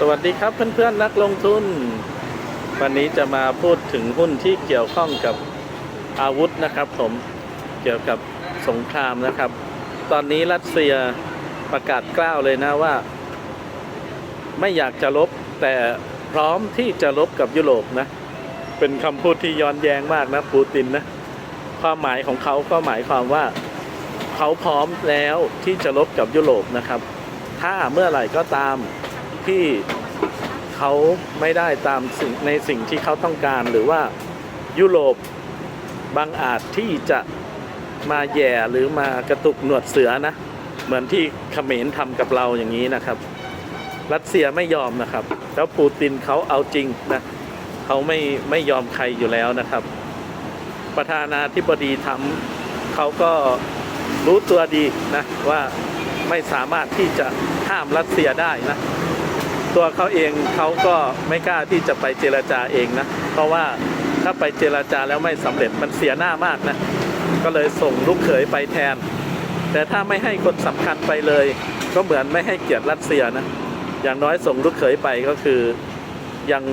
สวัสดีครับเพื่อนๆนักลงทุน วันนี้จะมาพูดถึงหุ้นที่เกี่ยวข้องกับอาวุธนะครับ ผมเกี่ยวกับสงครามนะครับ ตอนนี้รัสเซียประกาศกล้าวเลยนะว่า ไม่อยากจะลบแต่พร้อมที่จะลบกับยุโรปนะ เป็นคำพูดที่ย้อนแย้งมากนะปูตินนะความหมายของเขาก็หมายความว่าเขาพร้อมแล้วที่จะลบกับยุโรปนะครับ ถ้าเมื่อไหร่ก็ตาม ที่เขาไม่ได้ตามสิ่งในสิ่งที่เขาต้องการ หรือว่ายุโรปบางอาจที่จะมาแย่หรือมากระตุกหนวดเสือนะ เหมือนที่เขมรทำกับเราอย่างนี้นะครับ รัสเซียไม่ยอมนะครับ แล้วปูตินเขาเอาจริงนะเขาไม่ไม่ยอมใครอยู่แล้วนะครับ ประธานาธิบดีทำเขาก็รู้ตัวดีนะว่าไม่สามารถที่จะห้ามรัสเซียได้นะ ตัวเขาเองเขาก็ไม่กล้าที่จะไปเจรจาเองนะ เพราะว่าถ้าไปเจรจาแล้วไม่สำเร็จมันเสียหน้ามากนะ ก็เลยส่งลูกเขยไปแทน แต่ถ้าไม่ให้คนสำคัญไปเลย ก็เหมือนไม่ให้เกียรติรัสเซียนะ อย่างน้อยส่งลูกเขยไปก็คือยัง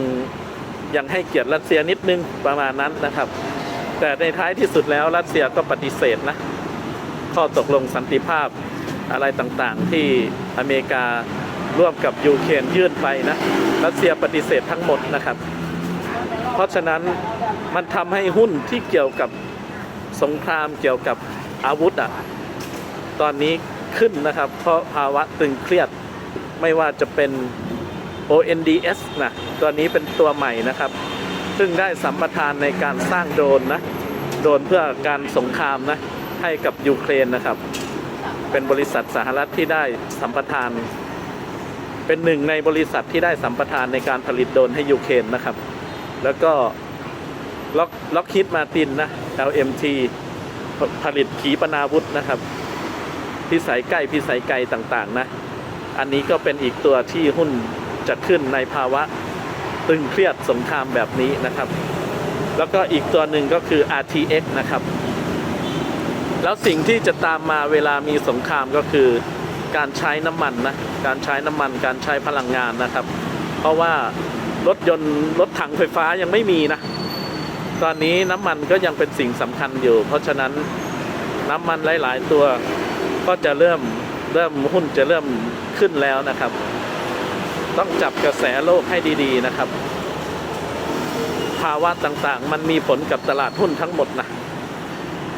ยังให้เกียรติรัสเซียนิดนึงประมาณนั้นนะครับ แต่ในท้ายที่สุดแล้วรัสเซียก็ปฏิเสธนะข้อตกลงสันติภาพอะไรต่างๆ ที่อเมริกา ร่วมกับยูเครนยื่นไปนะรัสเซียปฏิเสธทั้งหมดนะครับ เพราะฉะนั้นมันทำให้หุ้นที่เกี่ยวกับสงครามเกี่ยวกับอาวุธอะตอนนี้ขึ้นนะครับ เพราะภาวะตึงเครียดไม่ว่าจะเป็น ONDS นะตัวนี้เป็นตัวใหม่นะครับ ซึ่งได้สัมปทานในการสร้างโดรนนะโดรนเพื่อการสงครามนะให้กับยูเครนนะครับ เป็นบริษัทสหรัฐที่ได้สัมปทาน เป็นหนึ่งในบริษัทที่ได้สัมปทานในการผลิตโดรนให้ยูเครนนะครับ แล้วก็ล็อกล็อกฮิตมาตินนะ LMT ผลิตขีปนาวุธนะครับ พิสัยใกล้พิสัยไกลต่างๆนะ อันนี้ก็เป็นอีกตัวที่หุ้นจะขึ้นในภาวะตึงเครียดสงครามแบบนี้นะครับ แล้วก็อีกตัวหนึ่งก็คือ RTX นะครับ แล้วสิ่งที่จะตามมาเวลามีสงครามก็คือ การใช้น้ำมันนะการใช้น้ำมันการใช้พลังงานนะครับ เพราะว่ารถยนต์รถถังไฟฟ้ายังไม่มีนะ ตอนนี้น้ำมันก็ยังเป็นสิ่งสำคัญอยู่ เพราะฉะนั้นน้ำมันหลาย ๆ ตัวก็จะเริ่มเริ่มหุ้นจะเริ่มขึ้นแล้วนะครับ ต้องจับกระแสโลกให้ดี ๆ นะครับ ภาวะต่างๆ มันมีผลกับตลาดหุ้นทั้งหมดนะ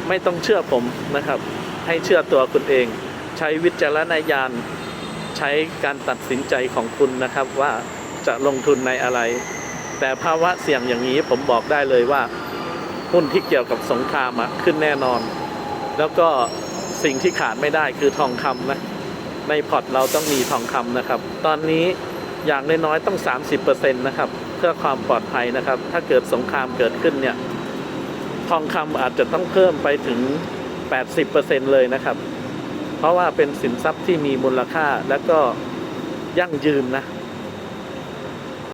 ไม่ต้องเชื่อผมนะครับ ให้เชื่อตัวคุณเอง ใช้วิจารณญาณใช้การตัดสินใจของคุณนะครับว่าจะลงทุนในอะไร แต่ภาวะเสี่ยงอย่างนี้ผมบอกได้เลยว่า หุ้นที่เกี่ยวกับสงครามขึ้นแน่นอน แล้วก็สิ่งที่ขาดไม่ได้คือทองคำนะในพอร์ตเราต้องมีทองคำนะครับ ตอนนี้อย่างน้อยๆต้อง 30%นะครับ เพื่อความปลอดภัยนะครับ ถ้าเกิดสงครามเกิดขึ้นเนี่ย ทองคำอาจจะต้องเพิ่มไปถึง 80%เลยนะครับ เพราะว่าเป็นสินทรัพย์ที่มีมูลค่าและก็ยั่งยืนนะ